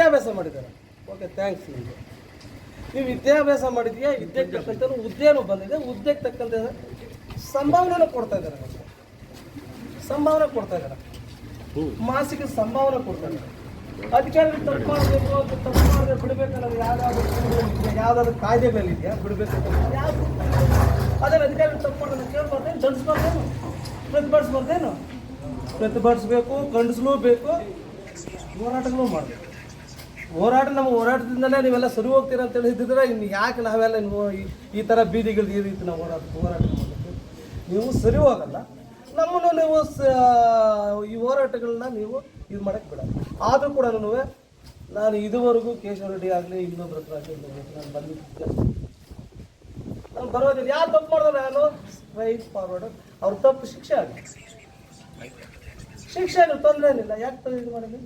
ವಿದ್ಯಾಭ್ಯಾಸ ಮಾಡಿದ್ದಾರೆ. Okay thanks ನಿಮಗೆ. ನೀವು ವಿದ್ಯಾಭ್ಯಾಸ ಮಾಡಿದೆಯಾ? ವಿದ್ಯೆಗೆ ತಕ್ಕಂಥ ಹುದ್ದೆನೂ ಬಂದಿದೆ. ಹುದ್ದೆಗೆ ತಕ್ಕಂತೆ ಸಂಭಾವನೆ ಕೊಡ್ತಾ ಇದ್ದಾರೆ ಸಂಭಾವನೆ ಕೊಡ್ತಾ ಇದ್ದಾರೆ. ಮಾಸಿಕ ಸಂಭಾವನೆ ಕೊಡ್ತಾ ಇದ್ದಾರೆ. ಅಧಿಕಾರಿಗಳು ತಪ್ಪು ಮಾಡಬೇಕು, ಅದು ತಪ್ಪು ಮಾಡಿದ್ರೆ ಬಿಡಬೇಕನ್ನೋದು ಅನ್ನೋದು ಯಾವ್ದಾದ್ರು ಕಾಯ್ದೆ ಮೇಲೆ ಇದೆಯಾ? ಬಿಡಬೇಕು ಯಾವುದು ಅದನ್ನು ಅಧಿಕಾರಿಗಳು ತಪ್ಪು ಮಾಡೋದನ್ನ ಕೇಳ್ಬಾರ್ದೇನು ದಂಡಿಸ್ಬಾರ್ದೇನು ಪ್ರತಿಭಟಿಸ್ಬಾರ್ದೇನು? ಪ್ರತಿಭಟಿಸ್ಬೇಕು ಖಂಡಿಸ್ಲೂಬೇಕು ಹೋರಾಟಗಳು ಮಾಡಬೇಕು. ಹೋರಾಟ, ನಮ್ಮ ಹೋರಾಟದಿಂದಲೇ ನೀವೆಲ್ಲ ಸರಿ ಹೋಗ್ತೀರ ಅಂತ ಹೇಳಿದ್ರೆ ಇನ್ನು ಯಾಕೆ ನಾವೆಲ್ಲ ನೀವು ಈ- ಥರ ಬೀದಿಗಳು ಈ ರೀತಿ ನಾವು ಹೋರಾಟ ಹೋರಾಟ ಮಾಡಬೇಕು? ನೀವು ಸರಿ ಹೋಗಲ್ಲ. ನಮ್ಮನ್ನು ನೀವು ಈ ಹೋರಾಟಗಳನ್ನ ನೀವು ಇದು ಮಾಡಕ್ಕೆ ಬಿಡ ಆದರೂ ಕೂಡ ನಾನು ಇದುವರೆಗೂ ಕೇಶವ ರೆಡ್ಡಿ ಆಗಲಿ ಇನ್ನೊಬ್ಬರ ಹತ್ರ ಆಗಲಿ ನಾನು ಬಂದಿದ್ದೆ ನಾನು ಬರೋದಿಲ್ಲ ಯಾರು ತಪ್ಪು ಮಾಡಿದ್ರೆ ನಾನು? ಸ್ಟ್ರೈಟ್ ಫಾರ್ವರ್ಡ್ ಅವ್ರ ತಪ್ಪು ಶಿಕ್ಷೆ ಆಗಲಿ. ಶಿಕ್ಷೆ ತೊಂದರೆ ಏನಿಲ್ಲ. ಯಾಕೆ ಇದು ಮಾಡಿಲ್ಲ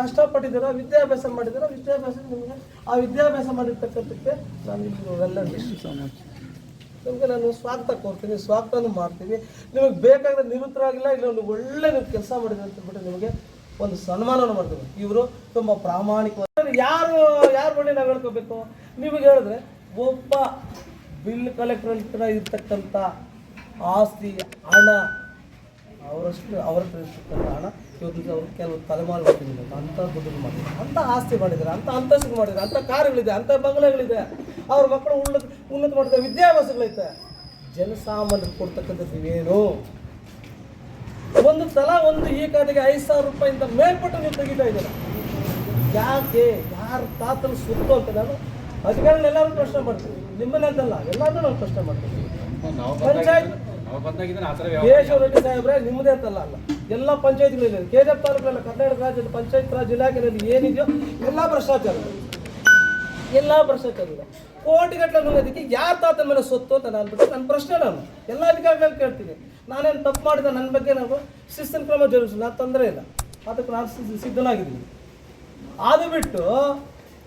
ಕಷ್ಟಪಟ್ಟಿದ್ದೀರ? ವಿದ್ಯಾಭ್ಯಾಸ ಮಾಡಿದ್ದೀರ? ವಿದ್ಯಾಭ್ಯಾಸ ನಿಮಗೆ? ಆ ವಿದ್ಯಾಭ್ಯಾಸ ಮಾಡಿರ್ತಕ್ಕಂಥಕ್ಕೆ ನಾನು ನಿಮಗೆ ನಾನು ಸ್ವಾಗತ ಕೋರ್ತೀನಿ ಸ್ವಾಗತನೂ ಮಾಡ್ತೀನಿ. ನಿಮಗೆ ಬೇಕಾದ್ರೆ ನಿವೃತ್ತರಾಗಿಲ್ಲ ಇಲ್ಲ ಒಂದು ಒಳ್ಳೆ ನೀವು ಕೆಲಸ ಮಾಡಿದ್ರೆ ಅಂತ ಬಿಟ್ಟು ನಿಮಗೆ ಒಂದು ಸನ್ಮಾನವನ್ನು ಮಾಡ್ತೀವಿ ಇವರು ತುಂಬ ಪ್ರಾಮಾಣಿಕ ಯಾರು ಯಾರು ಬಳಿ ನಾವು ಹೇಳ್ಕೋಬೇಕು? ನಿಮಗೆ ಹೇಳಿದ್ರೆ ಒಬ್ಬ ಬಿಲ್ ಕಲೆಕ್ಟರ್ ಇರ್ತಕ್ಕಂಥ ಆಸ್ತಿ ಹಣ ಅವರಷ್ಟು ಅವರ ಇರ್ತಕ್ಕಂಥ ಹಣ ಇವತ್ತು ಅವರು ಕೆಲವು ತಲೆಮಾರು ಬರ್ತಿದ್ದಾರೆ ಅಂಥ ದುಡ್ಡು ಮಾಡಿದ್ದಾರೆ. ಅಂಥ ಆಸ್ತಿ ಮಾಡಿದ್ದಾರೆ. ಅಂತ ಅಂತಸ್ತು ಮಾಡಿದ್ದಾರೆ. ಅಂಥ ಕಾರುಗಳಿದೆ ಅಂತ ಬಂಗಲೆಗಳಿದೆ. ಅವ್ರ ಮಕ್ಕಳು ಉನ್ನತ ಉನ್ನತ ಮಾಡಿದ ವಿದ್ಯಾಭ್ಯಾಸಗಳೈತೆ ಜನಸಾಮಾನ್ಯರು ಕೊಡ್ತಕ್ಕಂಥದ್ದು ಏನು? ಒಂದು ಸಲ ಒಂದು ಈ ಖಾತೆಗೆ ಐದು ಸಾವಿರ ರೂಪಾಯಿಂದ ಮೇಲ್ಪಟ್ಟು ನೀವು ತೆಗಿತಾ ಇದ್ದೀರ? ಯಾಕೆ? ಯಾರು ತಾತನ ಸುತ್ತು ಅಂತ ನಾನು ಅಧಿಕಾರಿಗಳೆಲ್ಲರೂ ಪ್ರಶ್ನೆ ಮಾಡ್ತೀವಿ. ನಿಮ್ಮ ಅಂತಲ್ಲ. ಎಲ್ಲರೂ ನಾವು ಪ್ರಶ್ನೆ ಮಾಡ್ತೀವಿ. ನಾವು ಪಂಚಾಯತ್ ಕೇಶವ ರೆಡ್ಡಿ ಸಾಹೇಬ್ರೆ, ನಿಮ್ಮದೇ ಅಂತಲ್ಲ ಅಲ್ಲ. ಎಲ್ಲ ಪಂಚಾಯತ್ಗಳಲ್ಲಿ ಕೆ ಜಿ ತಾಲೂಕಲ್ಲ ಕರ್ನಾಟಕ ರಾಜ್ಯದ ಪಂಚಾಯತ್ ರಾಜ್ ಇಲಾಖೆಯಲ್ಲಿ ಏನಿದೆಯೋ ಎಲ್ಲ ಭ್ರಷ್ಟಾಚಾರ. ಎಲ್ಲ ಭ್ರಷ್ಟಾಚಾರ. ಇದೆ ಕೋಟಿಗಟ್ಟಲೆ ನುಂಗೋದಕ್ಕೆ ಯಾರ ತಾತನ ಮೇಲೆ ಸೊತ್ತು ಅಂತ ನಾನು ಬಿಟ್ಟು ನನ್ನ ಪ್ರಶ್ನೆ ನಾನು. ಎಲ್ಲ ಅಧಿಕಾರಿಗಳು ಕೇಳ್ತೀನಿ. ನಾನೇನು ತಪ್ಪು ಮಾಡಿದೆ ನನ್ನ ಬಗ್ಗೆ ನಾವು ಶಿಸ್ತಿನ ಕ್ರಮ ಜರುಗಿಸಿ ನಾನು ತೊಂದರೆ ಇಲ್ಲ. ಅದಕ್ಕೆ ನಾನು ಸಿದ್ಧ- ಸಿದ್ಧನಾಗಿದ್ದೀನಿ. ಅದು ಬಿಟ್ಟು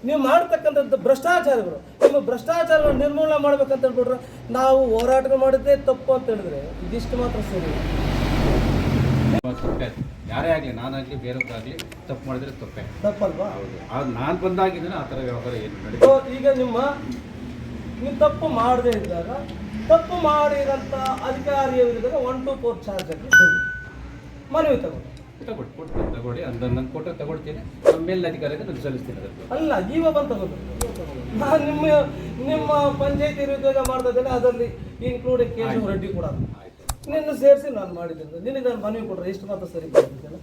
ನೀವು ಮಾಡ್ತಕ್ಕಂಥದ್ದು ಭ್ರಷ್ಟಾಚಾರಗಳು. ನಿಮ್ಮ ಭ್ರಷ್ಟಾಚಾರಗಳು ನಿರ್ಮೂಲನೆ ಮಾಡ್ಬೇಕಂತ ಹೇಳ್ಬಿಟ್ರೆ ನಾವು ಹೋರಾಟ ಮಾಡಿದ್ದೇ ತಪ್ಪು ಅಂತ ಹೇಳಿದ್ರೆ ಇದಿಷ್ಟು ಮಾತ್ರ ಸರಿ. ತಪ್ಪೆ ಯಾರೇ ಆಗಲಿ ನಾನಾಗಲಿ ಬೇರೆಯವ್ರಾಗಲಿ ತಪ್ಪು ಮಾಡಿದ್ರೆ ತಪ್ಪೆ. ತಪ್ಪಲ್ವಾ? ಹೌದು. ನಾನು ಬಂದಾಗಿದ್ದೇನೆ ಆ ಥರ ವ್ಯವಹಾರ ಏನು ನಡೀತು ಈಗ ನಿಮ್ಮ ನೀವು ತಪ್ಪು ಮಾಡದೇ ಇದ್ದಾಗ ತಪ್ಪು ಮಾಡಿದಂಥ ಅಧಿಕಾರಿಯ ವಿರುದ್ಧ ಒನ್ ಟು ಫೋರ್ ಚಾರ್ಜ್ ಆಗಿ. ಮನವಿ ತಗೊಂಡು ತಗೊಳ್ಳಿ ಕೊಡ್ತೀನಿ ತಗೊಳ್ಳಿ ಅಂದ್ರೆ ನಾನು ಕೊಟ್ಟರೆ ತಗೊಳ್ತೀನಿ. ನಮ್ಮ ಮೇಲಿನ ಅಧಿಕಾರಿಗೆ ನಾನು ಸಲ್ಲಿಸ್ತೀನಿ ಅದಕ್ಕೆ ಅಲ್ಲ ಬಂದು ತಗೊಂಡು ನಾನು ನಿಮ್ಮ ನಿಮ್ಮ ಪಂಚಾಯತಿ ಉದ್ಯೋಗ ಮಾಡ್ತಿದ್ದೇನೆ ಅದರಲ್ಲಿ ಇನ್ಕ್ಲೂಡಿಂಗ್ ಕೇಶವ ರೆಡ್ಡಿ ಕೂಡ. ನಿನ್ನ ಸೇರಿಸಿ ನಾನು ಮಾಡಿದ್ದೇನೆ ನಿನಗೆ ನಾನು ಮನವಿ ಕೊಡ್ರೆ ಇಷ್ಟು ಮಾತ್ರ ಸರಿ ಮಾಡಿದ್ದೇನೆ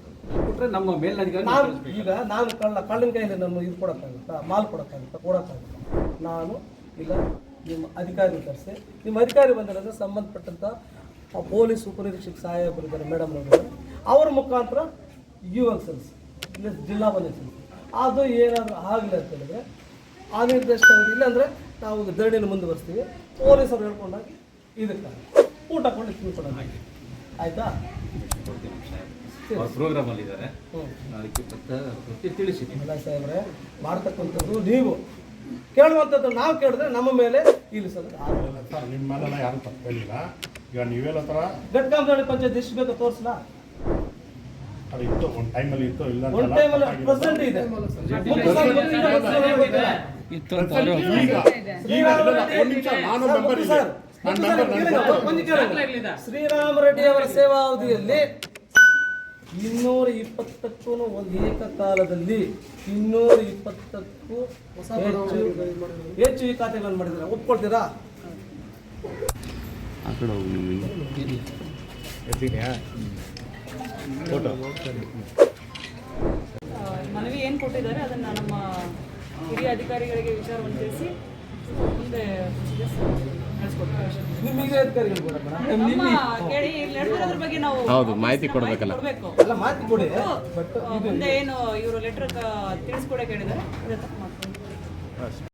ಕೊಟ್ಟರೆ ನಮ್ಮ ಮೇಲಿನ ಅಧಿಕಾರಿ ನಾನು ಈಗ ನಾನು ಕಳ್ಳ ಕಳ್ಳನ ಕೈಯಲ್ಲಿ ನಾನು ಇದು ಕೊಡೋಕ್ಕಾಗುತ್ತಾ? ಮಾಲ್ ಕೊಡೋಕ್ಕಾಗುತ್ತಾ? ಕೊಡೋಕ್ಕಾಗುತ್ತಾ? ನಾನು ಇಲ್ಲ ನಿಮ್ಮ ಅಧಿಕಾರಿ ಕರೆಸಿ ನಿಮ್ಮ ಅಧಿಕಾರಿ ಬಂದಿರೋದ್ರೆ ಸಂಬಂಧಪಟ್ಟಂಥ ಪೊಲೀಸ್ ಉಪನಿರೀಕ್ಷಕ ಸಹಾಯಕರಿದ್ದಾರೆ ಮೇಡಮ್ ಇದ್ದಾರೆ ಅವ್ರ ಮುಖಾಂತರ ಯುವನ್ ಸೆಲ್ಸ್ ಇಲ್ಲ ಜಿಲ್ಲಾ ಪಂಚಾಯತ್ ಅದು ಏನಾದರೂ ಆಗಲಿ ಅಂತ ಹೇಳಿದ್ರೆ ಆ ನಿರ್ದೇಶನ ಇಲ್ಲ ಇಲ್ಲಾಂದರೆ ನಾವು ಧರಣಿನ ಮುಂದುವರಿಸ್ತೀವಿ. ಪೊಲೀಸರು ಹೇಳ್ಕೊಂಡಾಗಿ ಇದಕ್ಕೆ ಊಟ ಕೊಂಡು ತಿಳ್ಕೊಳ್ಳೋಣ ಆಯಿತಾ? ಪ್ರೋಗ್ರಾಮಲ್ಲಿ ಇದ್ದಾರೆ. ಸಾಹೇಬ್ರೆ ಮಾಡ್ತಕ್ಕಂಥದ್ದು ನೀವು. ಕೇಳುವಂಥದ್ದು ನಾವು ಕೇಳಿದ್ರೆ ನಮ್ಮ ಮೇಲೆ ಇಲ್ಲಿ ಸರ್ ನಿಮ್ಮ ಯಾರು ತಪ್ಪಿಲ್ಲ ಈಗ ನೀವೇ ಥರ ಗಟ್ಕಾಂಬಿ ಪಂಚಾಯತ್ ಎಷ್ಟು ಬೇಕೋ ತೋರಿಸ್ಲಾ? ಅದು ಇತ್ತು ಒಂದು ಟೈಮಲ್ಲಿ ಇತ್ತು ಇಲ್ಲ ಅಂತ ಒಂದು ಅಲ್ಲ, ಟೈಮಲ್ಲಿ ಪ್ರೆಸೆಂಟ್ ಇದೆ. ಮುಂದೆ ಸ್ವಲ್ಪ ಗೊತ್ತಿಲ್ಲ, ಗೊತ್ತಿಲ್ಲ, ಗೊತ್ತಿಲ್ಲ. ಈಗ ಈಗ ಒಂದು ನಿಮಿಷ ನಾನು ಸರ್, ಮೆಂಬರ್ ಸರ್, ನಾನು ಸರ್, ಮೆಂಬರ್ ಕೇಳಿ, ಶ್ರೀರಾಮ ರೆಡ್ಡಿ ಅವರ ಸೇವಾ ಅವಧಿಯಲ್ಲಿ ಇನ್ನೂರ ಇಪ್ಪತ್ತಕ್ಕೂ ಒಂದು ಏಕಕಾಲದಲ್ಲಿ ಇನ್ನೂರ ಇಪ್ಪತ್ತಕ್ಕೂ ಹೆಚ್ಚು ಹೆಚ್ಚು ಈ ಖಾತೆಗಳನ್ನು ಮಾಡಿದ್ದಾರೆ. ಒಪ್ಕೊಳ್ತೀರಾ? ಆ, ಮನವಿ ಏನು ಕೊಟ್ಟಿದ್ದಾರೆ ಅದನ್ನು ನಮ್ಮ ಹಿರಿಯ ಅಧಿಕಾರಿಗಳಿಗೆ ವಿಚಾರವನ್ನು ತಿಳಿಸಿ ಮುಂದೆ ಹೌದು, ಮಾಹಿತಿ ಕೊಡ್ಬೇಕಲ್ಲ. ಮುಂದೆ ಏನು ಇವರು ಲೆಟರ್ ತಿಳಿಸ್ಕೊಡಕ್ಕೆ ಹೇಳಿದ್ದಾರೆ